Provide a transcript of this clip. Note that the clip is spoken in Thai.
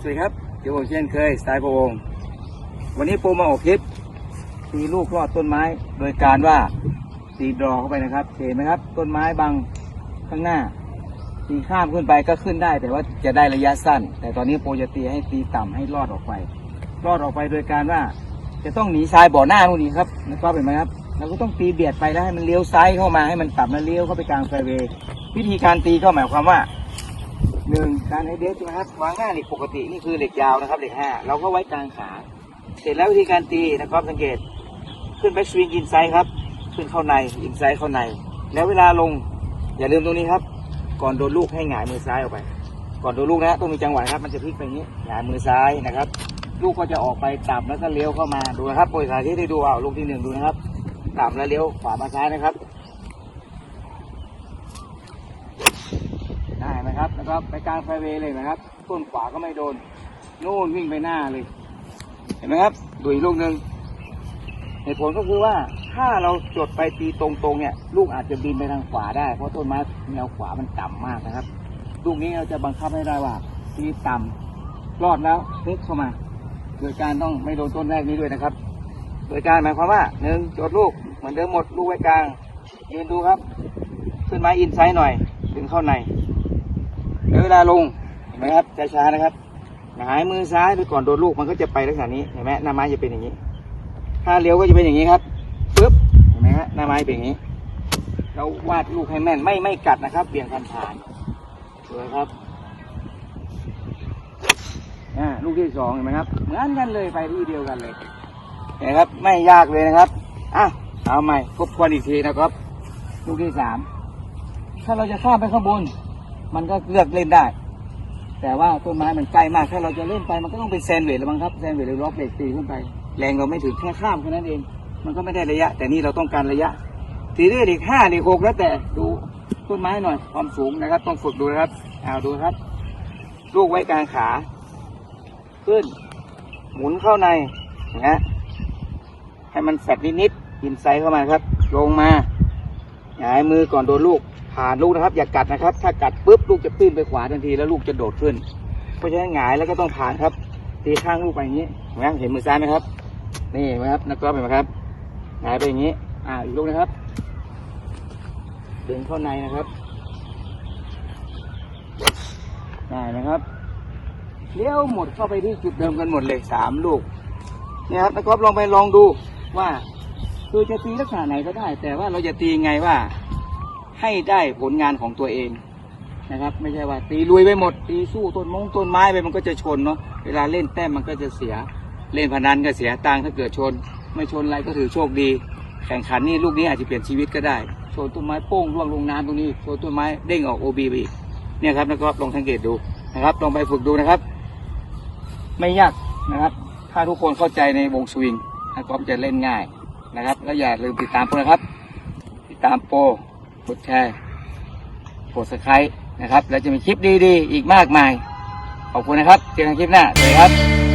สวัสดีครับเดี๋ยวผมเช่นเคยสไตล์พระวง วันนี้ปูมาออกคลิปตีลูกรอดต้นไม้ โดยการว่าตีดรอเข้าไปนะครับเห็นไหมครับ ต้นไม้บางข้างหน้า ตีข้ามขึ้นไปก็ขึ้นได้ แต่ว่าจะได้ระยะสั้น แต่ตอนนี้โปรจะตีให้ตีต่ำให้รอดออกไป รอดออกไปโดยการว่า จะต้องหนีทรายบ่อหน้านู่นนี่ครับนะครับเห็นไหมครับเราก็ต้องตีเบียดไปแล้วให้มันเลี้ยวซ้ายเข้ามาให้มันต่ำแล้วเลี้ยวเข้าไปกลางไฟเวย์วิธีการตีก็หมายความว่า หนึ่งการไฮเดสใช่ไหมครับวางหน้าเหล็กปกตินี่คือเหล็กยาวนะครับเหล็กห้าเราก็ไว้กลางขาเสร็จแล้ววิธีการตีนะครับสังเกตขึ้นไปสวิงอินไซด์ครับ ขึ้นเข้าในอินไซด์เข้าใน แล้วเวลาลงอย่าลืมตรงนี้ครับ ก่อนโดนลูกให้หงายมือซ้ายออกไป ก่อนโดนลูกนะต้องมีจังหวะครับ มันจะพลิกไปอย่างนี้หงายมือซ้ายนะครับ ลูกก็จะออกไปต่ำแล้วก็เลี้ยวเข้ามาดูนะครับโปรยสาธิตให้ดูเอาลูกที่หนึ่งดูนะครับต่ำแล้วเลี้ยวขวามาซ้ายนะครับ ได้ไหม ครับ ไปกลางไฟเวย์เลยนะครับ ต้นขวาก็ไม่โดน นู่นวิ่งไปหน้าเลย เห็นไหมครับดูอีกลูกหนึ่งเหตุผลก็คือว่าถ้าเราจดไปตีตรงๆเนี่ย ลูกอาจจะบินไปทางขวาได้ เพราะต้นไม้แนวขวามันต่ำมากนะครับ ลูกนี้เราจะบังคับให้ได้ว่าตีต่ำรอดแล้วพลิกเข้ามา โดยการต้องไม่โดนต้นแรกนี้ด้วยนะครับ โดยการหมายความว่าหนึ่งจดลูกเหมือนเดิมหมดลูกไว้กลางยืนดูครับ ขึ้นไม้อินไซด์หน่อยดึงเข้าใน แล้วเวลาลงเห็นไหมครับช้าๆนะครับหายมือซ้ายไปก่อนโดนลูกมันก็จะไปลักษณะนี้เห็นไหมหน้าไม้จะเป็นอย่างนี้ ถ้าเลี้ยวก็จะเป็นอย่างนี้ครับปึ๊บเห็นไหมฮะหน้าไม้เป็นอย่างนี้เราวาดลูกให้แม่นไม่ไม่กัดนะครับเบี่ยงผ่านผ่านสวยครับอ่าลูกที่สองเห็นไหมครับเหมือนกันเลยไปที่เดียวกันเลยเห็นไหมครับไม่ยากเลยนะครับอะเอาใหม่ทบทวนอีกทีนะครับ ลูกที่สามถ้าเราจะข้ามไปข้างบน มันก็เลือกเล่นได้ แต่ว่าต้นไม้มันใกล้มากถ้าเราจะเล่นไปมันก็ต้องเป็นแซนด์เวทแล้วมั้งครับแซนด์เวทหรือล็อกเบรกตีขึ้นไป แรงเราไม่ถึงแค่ข้ามแค่นั้นเอง มันก็ไม่ได้ระยะ แต่นี่เราต้องการระยะตีได้อีกห้าอีกหกแล้วแต่ดูต้นไม้หน่อยความสูงนะครับ ต้องฝึกดูนะครับเอาดูครับ ลูกไว้กลางขา ขึ้น หมุนเข้าในนะฮะให้มันแฟดนิดๆอินไซด์เข้ามาครับ ลงมาหงายมือก่อนโดนลูก ผ่านลูกนะครับ อย่ากัดนะครับ ถ้ากัดปุ๊บลูกจะปิ้นไปขวาทันทีแล้วลูกจะโดดขึ้น เพราะฉะนั้นหงายแล้วก็ต้องผ่านครับ ตีข้างลูกไปอย่างนี้เห็นไหมเห็นมือซ้ายไหมครับ นี่เห็นไหมครับนักกอล์ฟเห็นไหมครับหงายไปอย่างนี้ อ่าอีกลูกนะครับดึงเข้าในนะครับได้นะครับเลี้ยวหมดเข้าไปที่จุดเดิมกันหมดเลยสามลูกเนี่ยครับนักกอล์ฟลองไปลองดูว่าคือจะตีลักษณะไหนก็ได้ แต่ว่าเราจะตีไงว่า ให้ได้ผลงานของตัวเองนะครับ ไม่ใช่ว่าตีลุยไปหมด ตีสู้ต้นมงต้นไม้ไปมันก็จะชนเนาะเวลาเล่นแต้มมันก็จะเสีย เล่นพนันก็เสียตังค์ถ้าเกิดชน ไม่ชนอะไรก็ถือโชคดี แข่งขันนี่ลูกนี้อาจจะเปลี่ยนชีวิตก็ได้ชนต้นไม้โป้งร่วงลงน้ำตรงนี้ชนต้นไม้เด้งออกโอบีไปอีเนี่ยครับนะครับลองสังเกตดูนะครับลองไปฝึกดูนะครับ ไม่ยากนะครับ ถ้าทุกคนเข้าใจในวงสวิงนะครับจะเล่นง่ายนะครับ แล้วอย่าลืมติดตามพวกนะครับ ติดตามโปร กดแชร์ กดสไครต์นะครับ แล้วจะมีคลิปดีๆ อีกมากมาย ขอบคุณนะครับ เจอกันคลิปหน้าสวัสดีครับ